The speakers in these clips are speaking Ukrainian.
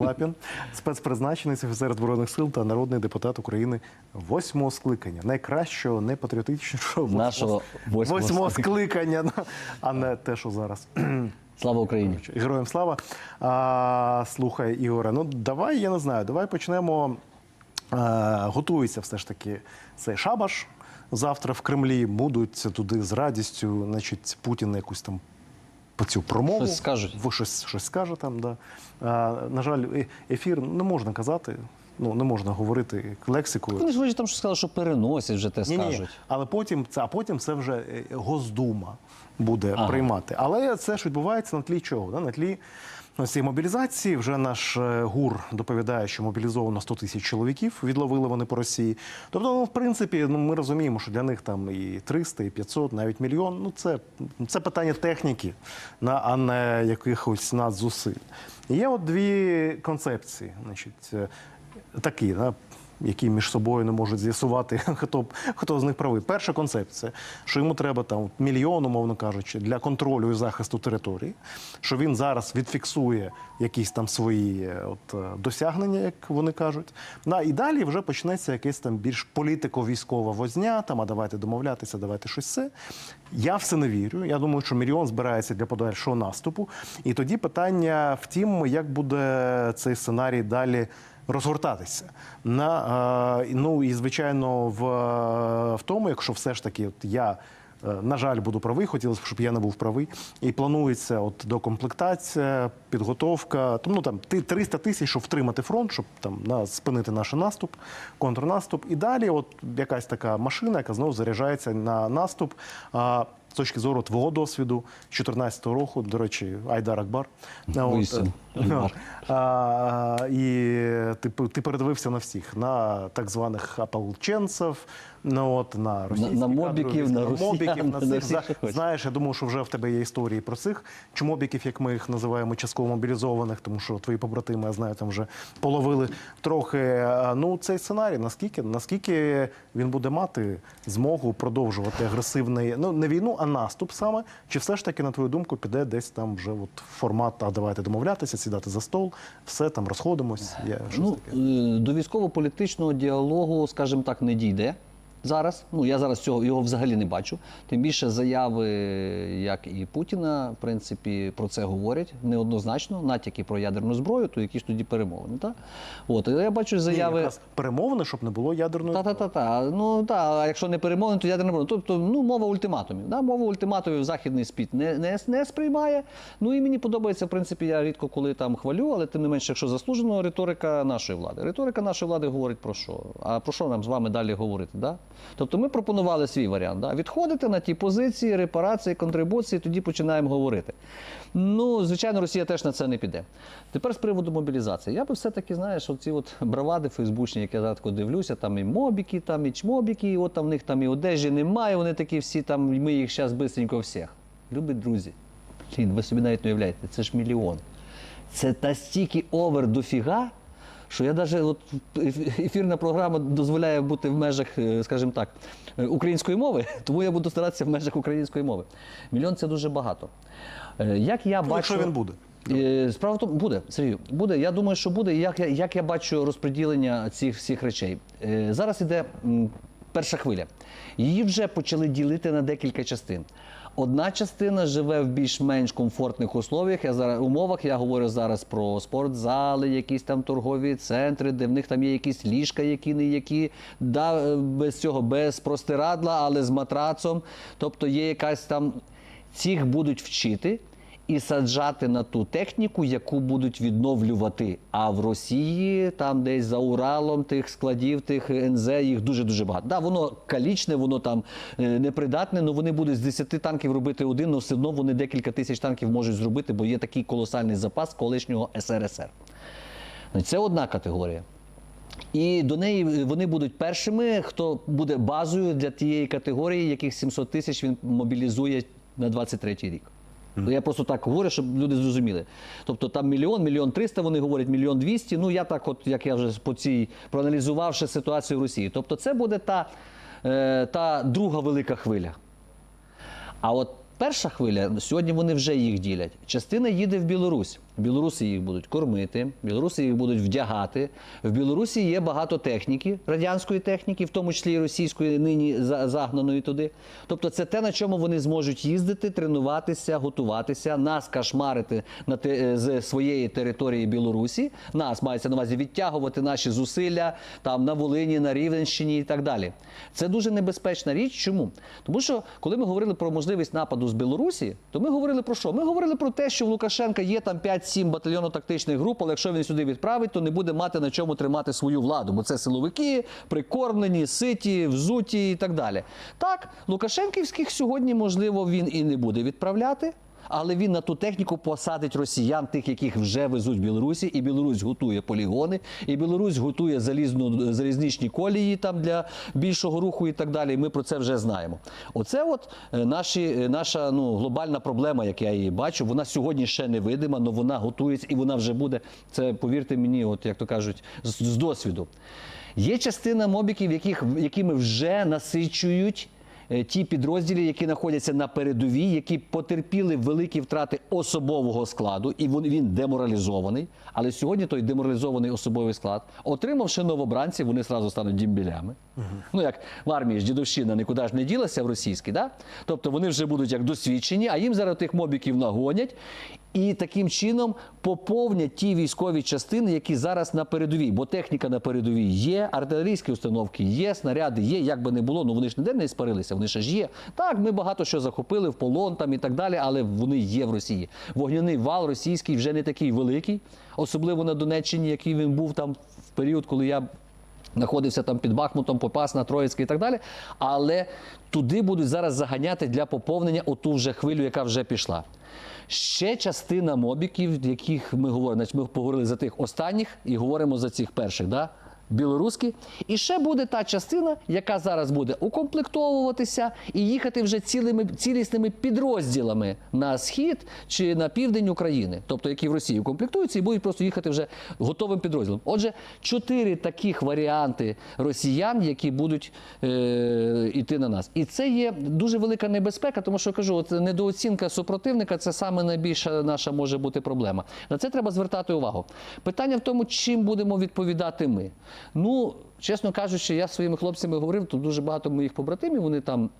Лапін, спецпризначенець офіцер збройних сил та народний депутат України восьмого скликання, найкращого, найпатріотичнішого Нашого восьмого восьмого скликання, а не те, що зараз. Слава Україні! Героям слава. А, слухай, Ігоре, ну давай, я не знаю, давай почнемо. А, готується все ж таки цей шабаш. Завтра в Кремлі будуть туди з радістю, значить, Путін якусь там по цю промову. Щось скажуть. Ви щось, щось скаже там, да. А, на жаль, е- ефір не можна казати, ну не можна говорити лексикою. Вони ж вроді там що сказали, що переносять вже те Ні, ні, скажуть. але потім це, а потім це вже е, Госдума буде Ага. приймати. Але це ж відбувається на тлі чого? Да? На тлі цієї мобілізації вже наш е, ГУР доповідає, що мобілізовано 100 тисяч чоловіків, відловили вони по Росії. Тобто, ну, в принципі, ну, ми розуміємо, що для них там і 300, і 500, навіть мільйон. Ну, це, це питання техніки, на- а не якихось надзусиль. Є от дві концепції. Значить, е, такі, да, які між собою не можуть з'ясувати, хто, хто з них правий. Перша концепція, що йому треба там мільйон, умовно кажучи, для контролю і захисту території, що він зараз відфіксує якісь там свої е, от, е, досягнення, як вони кажуть. Да, і далі вже почнеться якесь там більш політико-військова возня, там, а давайте домовлятися, давайте щось це. Я в це не вірю. Я думаю, що мільйон збирається для подальшого наступу. І тоді питання в тім, як буде цей сценарій далі розгортатися. На, е, ну і звичайно, в, в тому, якщо все ж таки, от я. е, На жаль, буду правий, хотілося б, щоб я не був правий. І планується от докомплектація, підготовка. Тому ну, там ти- 300 тисяч, щоб втримати фронт, щоб там на спинити наш наступ, контрнаступ. І далі, от якась така машина, яка знову заряджається на наступ. А, з точки зору твого досвіду, з 14-го року, до речі, Айдар Акбар. От, е, а, і ти, ти передивився на всіх, на так званих ополченців, ну, от, на російських на мобіків, кадрових, на мобіків, на на цих. всіх, За- Знаєш, я думаю, що вже в тебе є історії про цих чмобіків, як ми їх називаємо, частково мобілізованих, тому що твої побратими, я знаю, там вже половили трохи. Ну, цей сценарій, наскільки, наскільки він буде мати змогу продовжувати агресивний, ну не війну, а наступ саме, чи все ж таки, на твою думку, піде десь там вже от формат, а давайте домовлятися, сідати за стол, все там розходимось. Я, щось Ну, таке. до військово-політичного діалогу, скажімо так, не дійде. Зараз, ну я зараз цього його взагалі не бачу. Тим більше заяви, як і Путіна, в принципі, про це говорять неоднозначно, натяки про ядерну зброю, то які ж тоді перемовини. Та? От, я бачу Ні, заяви. якраз перемовини, щоб не було ядерної. Та, та, та, та. Ну та, а якщо не перемовини, то ядерна зброя. Тобто, ну, мова ультиматумів. Да? Мова ультиматумів західний спіт не, не, не сприймає. Ну і мені подобається, в принципі, я рідко коли там хвалю, але тим не менше, якщо заслужено, риторика нашої влади. Риторика нашої влади говорить про що? А про що нам з вами далі говорити? Да? Тобто ми пропонували свій варіант. Да? Відходити на ті позиції, репарації, контрибуції, тоді починаємо говорити. Ну, звичайно, Росія теж на це не піде. Тепер з приводу мобілізації. Я би все-таки, знаєш, оці от бравади фейсбучні, які я зараз дивлюся, там і мобіки, там і чмобіки, і от там в них там і одежі немає, вони такі всі там, ми їх зараз бистренько всіх. Любі друзі, блін, ви собі навіть не уявляєте, це ж мільйон. Це настільки овер дофіга, що я навіть от ефірна програма дозволяє бути в межах, е, скажімо так, е, української мови, тому я буду старатися в межах української мови. Мільйон це дуже багато. Е, Як я Ну, бачу, якщо він буде. Справа в тому, буде, Сергію, буде. Я думаю, що буде. Як я, як я бачу розподілення цих всіх речей. Зараз іде перша хвиля. Її вже почали ділити на декілька частин. Одна частина живе в більш-менш комфортних условіях. Я зараз умовах. Я говорю зараз про спортзали, якісь там торгові центри, де в них там є якісь ліжка, які не які, да, без цього, без простирадла, але з матрацом. Тобто є якась там цих будуть вчити і саджати на ту техніку, яку будуть відновлювати. А в Росії, там десь за Уралом, тих складів, тих НЗ, їх дуже дуже багато. Да, воно калічне, воно там е, непридатне, але вони будуть з 10 танків робити один, але все одно вони декілька тисяч танків можуть зробити, бо є такий колосальний запас колишнього СРСР. Це одна категорія. І до неї вони будуть першими, хто буде базою для тієї категорії, яких 700 тисяч він мобілізує на 23-й рік. Ну, Я просто так говорю, щоб люди зрозуміли. Тобто там мільйон, мільйон триста, вони говорять, мільйон двісті. Ну я так, от як я вже по цій проаналізувавши ситуацію в Росії. Тобто, це буде та, е, та друга велика хвиля. А от перша хвиля, сьогодні вони вже їх ділять. Частина їде в Білорусь. Білоруси їх будуть кормити, білоруси їх будуть вдягати. В Білорусі є багато техніки, радянської техніки, в тому числі і російської, нині загнаної туди. Тобто, це те, на чому вони зможуть їздити, тренуватися, готуватися, нас кашмарити на те, е, з своєї території Білорусі. Нас мається на увазі відтягувати наші зусилля там на Волині, на Рівненщині і так далі. Це дуже небезпечна річ. Чому? Тому що коли ми говорили про можливість нападу з Білорусі, то ми говорили про що? Ми говорили про те, що в Лукашенка є там 5-7 батальйону тактичних груп, але якщо він сюди відправить, то не буде мати на чому тримати свою владу, бо це силовики, прикормлені, ситі, взуті і так далі. Так, Лукашенківських сьогодні, можливо, він і не буде відправляти. Але він на ту техніку посадить росіян, тих, яких вже везуть в Білорусі, і Білорусь готує полігони, і Білорусь готує залізну залізничні колії там для більшого руху і так далі. Ми про це вже знаємо. Оце от е, наші, е, наша ну, глобальна проблема, як я її бачу. Вона сьогодні ще не видима, але вона готується і вона вже буде. Це повірте мені, от як то кажуть, з, з досвіду. Є частина мобіків, яких, якими вже насичують ті підрозділи, які знаходяться на передовій, які потерпіли великі втрати особового складу, і він, деморалізований. Але сьогодні той деморалізований особовий склад, отримавши новобранців, вони зразу стануть дімбілями. Ну як в армії ж дідовщина нікуди ж не ділася в російській, да? тобто вони вже будуть як досвідчені, а їм зараз тих мобіків нагонять. І таким чином поповнять ті військові частини, які зараз на передовій, бо техніка на передовій є, артилерійські установки є, снаряди є, як би не було, ну вони ж ніде не спарилися, вони ще ж є. Так, ми багато що захопили в полон там і так далі, але вони є в Росії. Вогняний вал російський вже не такий великий, особливо на Донеччині, який він був там в період, коли я знаходився там під Бахмутом, Попасна, Троїцьке і так далі. Але туди будуть зараз заганяти для поповнення оту вже хвилю, яка вже пішла. Ще частина мобіків, яких ми говоримо, значить, ми поговорили за тих останніх і говоримо за цих перших. Да? Білоруські, і ще буде та частина, яка зараз буде укомплектовуватися і їхати вже цілими цілісними підрозділами на схід чи на південь України, тобто які в Росії укомплектуються і будуть просто їхати вже готовим підрозділом. Отже, чотири таких варіанти росіян, які будуть е, йти на нас, і це є дуже велика небезпека, тому що кажу, от недооцінка супротивника це саме найбільша наша може бути проблема. На це треба звертати увагу. Питання в тому, чим будемо відповідати ми. Ну, чесно кажучи, я своїми хлопцями говорив, тут дуже багато моїх побратимів, вони там.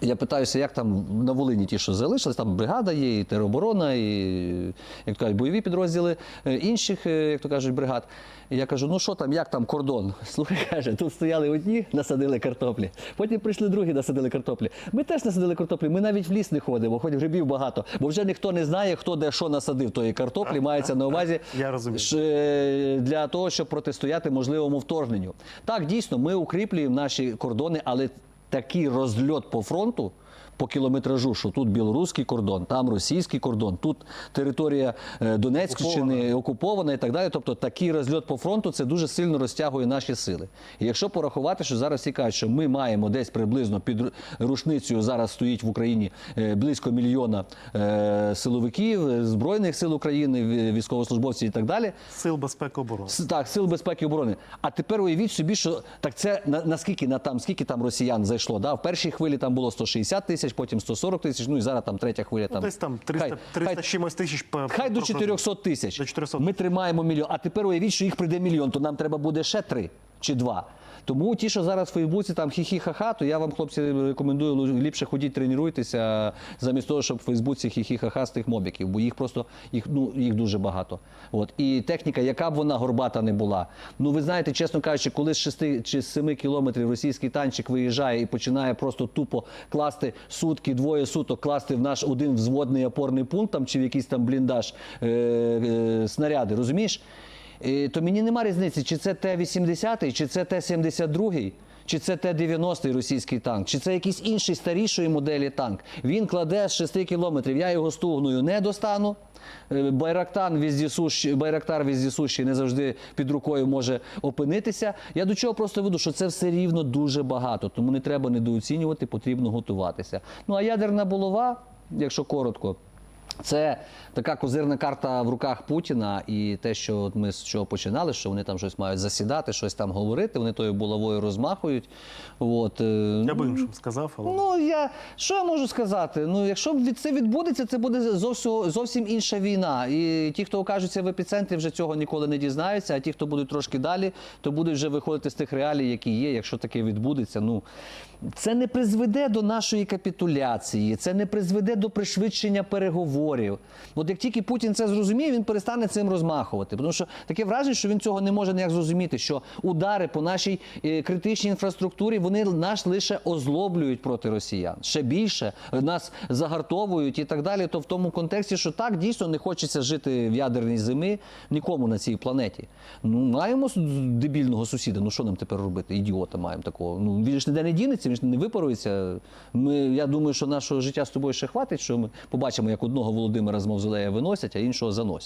Я питаюся, як там на Волині ті, що залишились, там бригада є, і тероборона, і як то кажуть, бойові підрозділи е, інших, е, як то кажуть, бригад. І я кажу, ну що там, як там кордон? Слухай, каже, тут стояли одні, насадили картоплі. Потім прийшли другі, насадили картоплі. Ми теж насадили картоплі. Ми навіть в ліс не ходимо, хоч грибів багато, бо вже ніхто не знає, хто де що насадив тої картоплі. Мається на увазі Я розумію. Е, для того, щоб протистояти можливому вторгненню. Так, дійсно, ми укріплюємо наші кордони, але такий розльот по фронту. По кілометражу, що тут білоруський кордон, там російський кордон, тут територія е, Донецької окупована і так далі. Тобто такий розльот по фронту це дуже сильно розтягує наші сили. І якщо порахувати, що зараз всі кажуть, що ми маємо десь приблизно під ру- рушницею зараз стоїть в Україні е, близько мільйона е, силовиків, збройних сил України, військовослужбовців і так далі. Сил безпеки оборони. Так, сил безпеки оборони. А тепер уявіть собі, що так це на, наскільки на там, скільки там росіян зайшло? Да? В першій хвилі там було 160 тисяч, потім 140 тисяч, ну і зараз там третя хвиля. Там, Ну, десь там 300, Хай- 300 хай- чимось тисяч. по- Хай до 400 тисяч. До 400. Ми тримаємо мільйон. А тепер уявіть, що їх прийде мільйон, то нам треба буде ще три чи два. Тому ті, що зараз в Фейсбуці там хі-хі-ха-ха, то я вам, хлопці, рекомендую ліпше ходіть, тренуйтеся, замість того, щоб в Фейсбуці хі-хі-ха-ха з тих мобіків, бо їх просто їх, ну, їх дуже багато. От. І техніка, яка б вона горбата не була. Ну ви знаєте, чесно кажучи, коли з 6 чи з 7 кілометрів російський танчик виїжджає і починає просто тупо класти сутки, двоє суток класти в наш один взводний опорний пункт там, чи в якийсь там бліндаж е- е- снаряди, розумієш? Е, то мені нема різниці, чи це Т-80, чи це Т-72, чи це Т-90 російський танк, чи це якийсь інший старішої моделі танк. Він кладе з 6 кілометрів, я його стугною не достану. Е, Байрактар віздісущий, Байрактар віздісущий не завжди під рукою може опинитися. Я до чого просто веду, що це все рівно дуже багато, тому не треба недооцінювати, потрібно готуватися. Ну а ядерна булава, якщо коротко, Це така козирна карта в руках Путіна, і те, що от ми з чого починали, що вони там щось мають засідати, щось там говорити, вони тою булавою розмахують. От, е, Я би іншим сказав, але Ну я що я можу сказати? Ну, якщо від це відбудеться, це буде зовсім, зовсім інша війна. І ті, хто окажуться в епіцентрі, вже цього ніколи не дізнаються. А ті, хто будуть трошки далі, то будуть вже виходити з тих реалій, які є. Якщо таке відбудеться, ну це не призведе до нашої капітуляції, це не призведе до пришвидшення переговорів. От як тільки Путін це зрозуміє, він перестане цим розмахувати. Тому що таке враження, що він цього не може ніяк зрозуміти, що удари по нашій е, критичній інфраструктурі вони нас лише озлоблюють проти росіян. Ще більше нас загартовують і так далі. То в тому контексті, що так дійсно не хочеться жити в ядерній зими нікому на цій планеті. Ну маємо дебільного сусіда. Ну що нам тепер робити? Ідіота маємо такого. Ну він ж ніде не дінеться, він ж не випарується. Ми я думаю, що нашого життя з тобою ще хватить, що ми побачимо, як одного Володимира з мавзолея виносять, а іншого заносять.